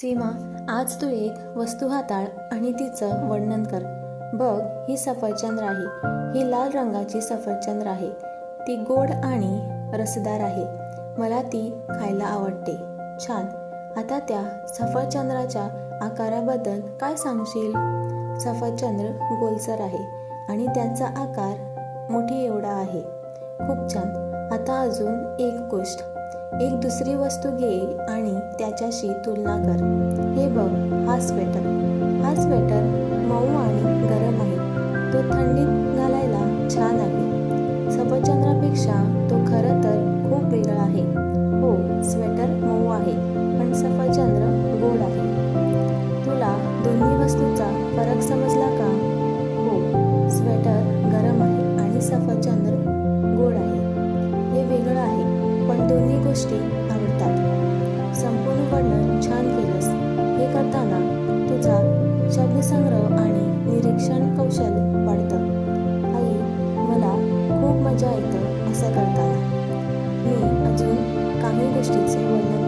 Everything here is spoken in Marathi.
सीमा आज तू एक वस्तू हाताळ आणि तिचं वर्णन कर. बघ ही सफरचंद आहे ही लाल रंगाची सफरचंद आहे ती गोड आणि रसदार आहे. मला ती खायला आवडते. छान. आता त्या सफरचंद्राच्या आकाराबद्दल काय सांगशील? सफरचंद्र गोलसर आहे आणि त्यांचा आकार मोठी एवढा आहे. खूप छान. आता अजून एक गोष्ट. एक दुसरी वस्तू घे आणि त्याच्याशी तुलना कर. हे बघ हा स्वेटर. गोष्टी आवडतात. संपूर्ण वर्णन छान केलंस. हे करताना तुझा शब्दसंग्रह आणि निरीक्षण कौशल्य वाढतं. आई मला खूप मजा येतं असं करताना. मी अजून काही गोष्टीचे वर्णन